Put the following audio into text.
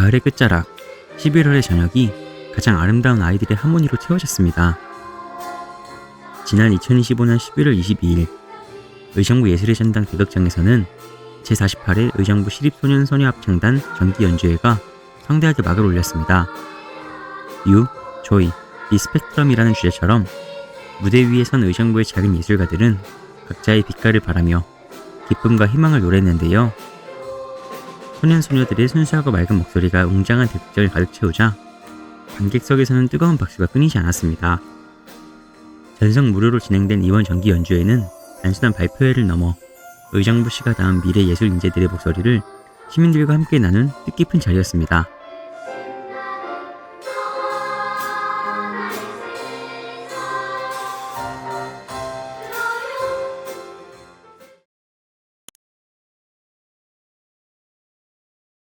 가을의 끝자락 11월의 저녁이 가장 아름다운 아이들의 하모니로 채워졌습니다. 지난 2025년 11월 22일 의정부 예술의 전당 대덕장에서는 제48회 의정부 시립소년소녀합창단 정기 연주회가 성대하게 막을 올렸습니다. 유, 조이, 리스펙트럼이라는 주제처럼 무대 위에 선 의정부의 작은 예술가들은 각자의 빛깔을 바라며 기쁨과 희망을 노래했는데요. 소년 소녀들의 순수하고 맑은 목소리가 웅장한 대극장을 가득 채우자 관객석에서는 뜨거운 박수가 끊이지 않았습니다. 전성 무료로 진행된 이번 정기 연주회는 단순한 발표회를 넘어 의정부 시가 담은 미래 예술 인재들의 목소리를 시민들과 함께 나눈 뜻깊은 자리였습니다.